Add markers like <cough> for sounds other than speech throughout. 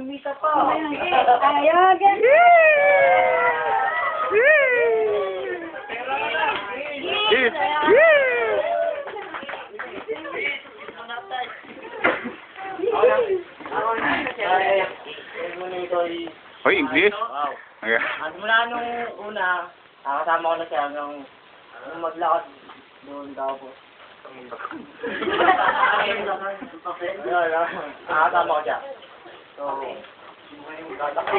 mamimita pa. Ayaw, ganyan. Yes! Ay, ay, muna ito ay... Hoy, English? Wow. Okay. At mula nung una, nakasama ko na siya nung, nung maglakad doon daw po. <laughs> Ayun, Nakasama ko siya. So, I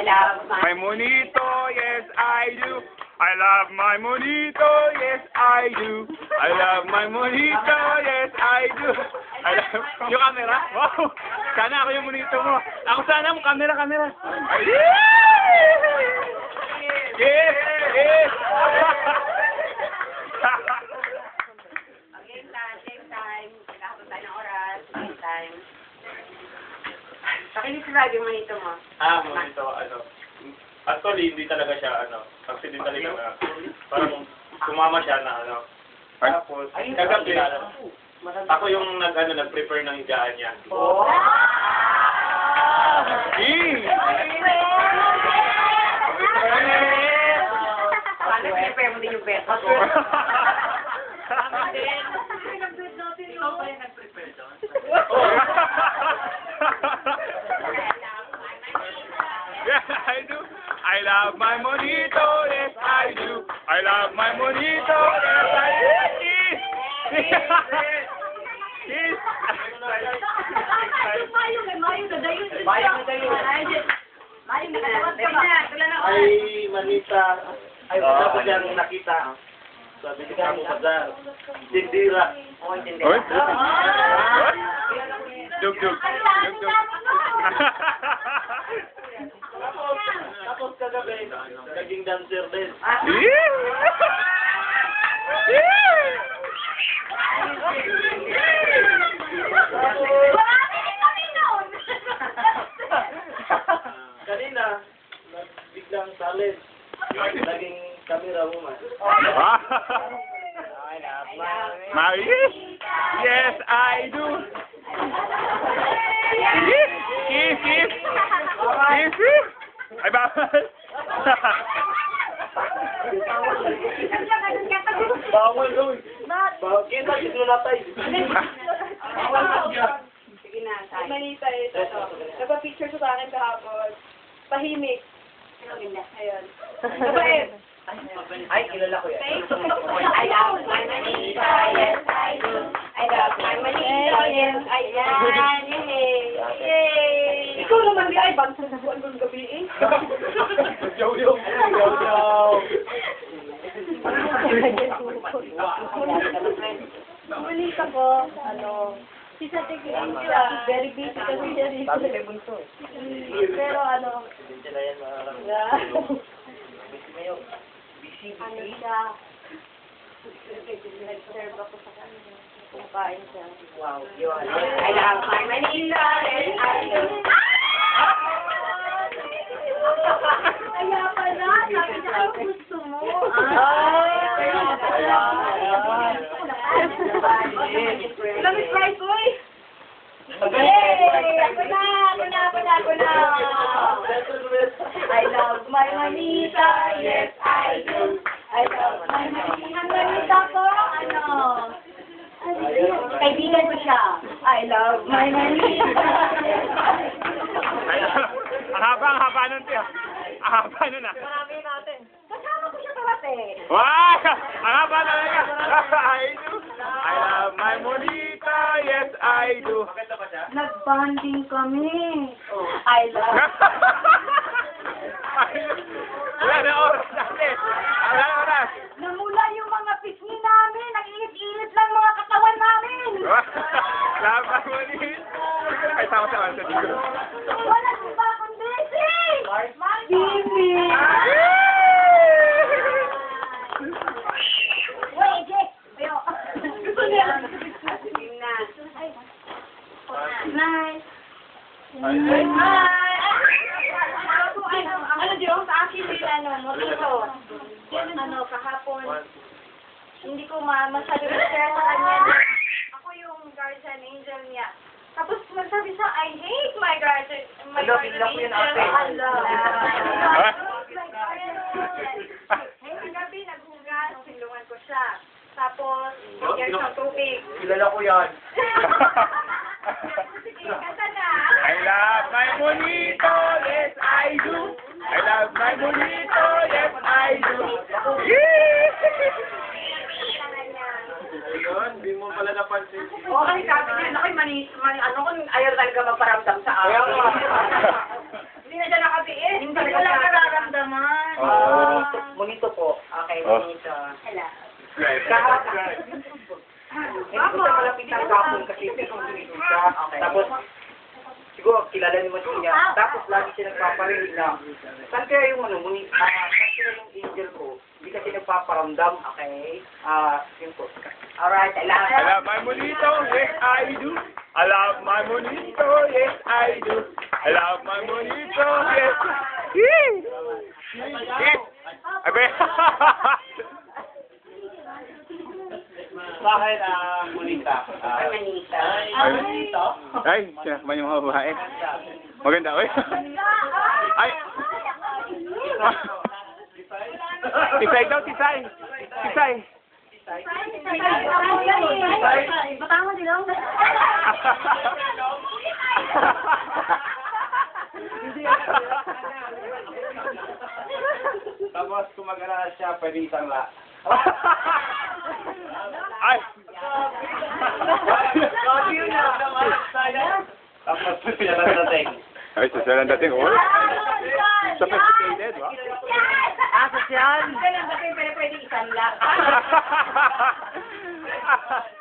love my... Monito, yes I do. I love my monito, yes I do. I love my monito, yes I do. I love... Yung camera? Wow! Sana ako yung monito mo. Ako sana mo, camera, camera. Yes! Yes! Game Pakinig si Roger manito mo. Ah, monito, ano. Actually, hindi talaga siya, ano, accidentally lang na, parang sumama siya na, ano. Tapos, kagabi, ako yung nag, ano, nag-prepare ng higaan niya. oh, King! Paano prepare mo din yung beto ko? Ikaw pa yung nag-prepare doon. Love my monito, yes, I do. I love my monito, yes, I do. Kiss! Kiss! Ay manita, ay wala ko siyang nakita. Sabi ko mo bazar. Tindira. Oh, tindira. Oy? Jog, jog. Jog, jog. Tapos, kagabi, naging dancer din. Kanina, biglang salid. Naging camera woman. Ay, Mary? Yes, I do. Kiss, kiss. Kiss, kiss. Ay, bawal. Bawal doon. Bawal. Kita dito natay. Sige na, tayo. Manita ano, nagpa-picture siya sa akin kahapon. Tahimik. Ayun. Mabait. Ay, kilala ko yan. I love my manita, yes I do. I love my manita, yes I do. Ikaw naman di ay bang sa buwan ng gabi eh. <laughs> Yo, yo. Yo, yo. Manita ko, ano, si sa tingin siya, very busy kasi siya dito. Sabi may bunso eh. Pero ano, na <laughs> ano busy. siya, nag-serve ako sa kanya. Kumain siya. Wow, yun. I love my manita, yes I do. Gusto mo? Lamig price, uy! Yay! Ako na, ako na, ako na, ako na! I love my manita, yes I do. I love my manita. Ang manita ko, ano? Kaibigan ko siya. I love my manita. Ang haba, ang haba nun, tiyo. Ang haba nun, ah. Parate. Wow! Ang haba talaga. I do. I love my monita, yes, I do. Nag-bonding kami. I love <laughs> Wala na oras natin. Wala na oras. Namula yung mga pisngi namin. Nag-init-init lang mga katawan namin. <laughs> Love my monita. Ay, sama-sama sa dito. Wala nang ba kundi si Bibi. Wait, Jay. Ayo. Gusto niya. Yun na. Nice. Ay, Hi. Ano, ano, ano, Diyong, sa akin din, ano, motivo. Ano, kahapon, hindi ko ma masabi share sa kanya ako yung guardian angel niya. Tapos magsabi siya, I hate my garden. My. Hello. Ah? Hey, kagabi, naghugas, silungan ko siya. Tapos, bigyan siya tubig. Kilala ko yan. <laughs> Sige, kanta na. I love my monito, yes I do. I love my monito, yes I do. Yun, di mo pala napansin. Okay, sabi niya, nakoy, mani, mani, ano kung ayaw talaga magparamdam sa akin. Kaya nga. <laughs> Hindi na siya nakabiit. Hindi ko lang nararamdaman. Oo. Monito po. Okay, Oh. bonito. Hala. Hindi ko siya malapit ng kapon kasi kung dito siya. Okay. Tapos, siguro kilala ni Mas niya. Tapos lagi siya nagpaparinig na, saan kaya yung ano, muni, ah, saan kaya yung angel ko? Hindi kasi nagpaparamdam. Okay. Ah, yun po. Alright, I love I love my monito, yes I do. I love my monito, yes I do. I love my monito, yes. Yes! Abe! <laughs> Sa akin, ah, Monita. Ay, manita. Ay, sinakman yung mga babae. Maganda, oy. Ay! Tisay daw, tisay. Tisay. Baka mo dilong. Tapos, kung mag-alala siya, pwede isang la. <laughs> Ay! Tapos, pinalasating. Ay, sasalan dating, oh. Sophisticated, wa? Ah, sosyal. Ganun ba kayo pwede pwede isang lang? <laughs>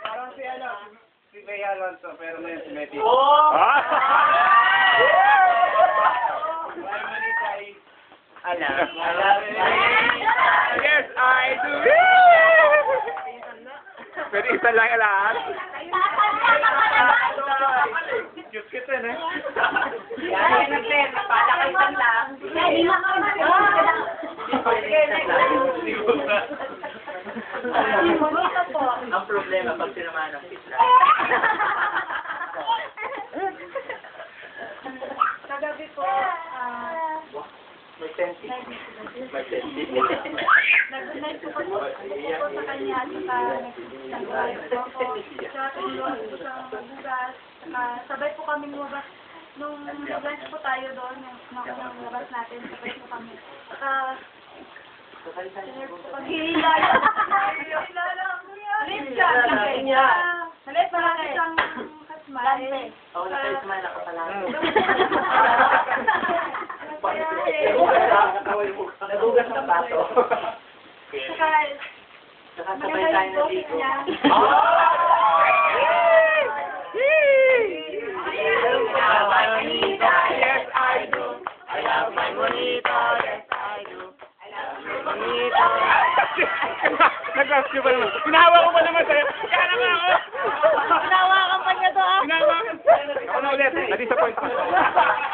Parang si ano, si Bea Alonso, pero ngayon si Betty. Ah! Alam. Yes, Isa lang lahat. Cute kita, eh. Isang lang. Ang problema pag sinamahan ng pizza. Kagabi po, ah, May sensi. nag-night ko po sa kanya saka nag-night po ako. Siya tulong sa magbugas. Ah, sabay po kami lumabas. Nung lunch po tayo doon, nung lumabas natin, sabay po kami. Saka, kami. Kilala. Kilala ko yan. Halit ka. niya. Halit, marami siyang kasmay. Oo, nakalismile ako pala. Nagugas ng baso. Saka, Saka sabay tayo na dito. Nag-rescue pa naman. Pinahawa ko pa naman sa'yo. Kaya naman ako. Nawakan pa niya to ah. Pinahawakan. Ako na ulit. Na-disappoint ako.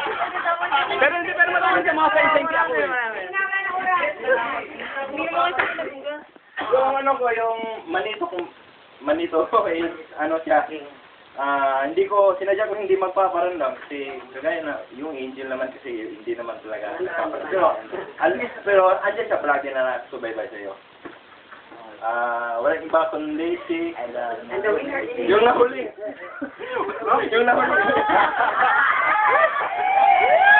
Pero hindi, pero marami sa mga friends ako eh. Yung ano ko, yung manito kong manito <laughs> is ano siya. Ah, hindi ko sinadya ko hindi magpaparamdam kasi kagaya na yung angel naman kasi hindi naman talaga nagpaparamdam. Pero at least pero andyan siya palagi na nasubaybay sa iyo. Ah, walang iba kundi si And the winner is... yung nahuli. <laughs> yung nahuli. <laughs>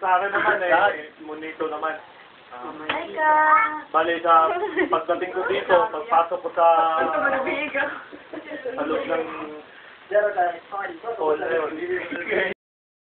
Sa akin naman eh, monito naman. Ka. Bali sa pagdating ko dito, pagpasok ko sa sa loob ng hall na yun,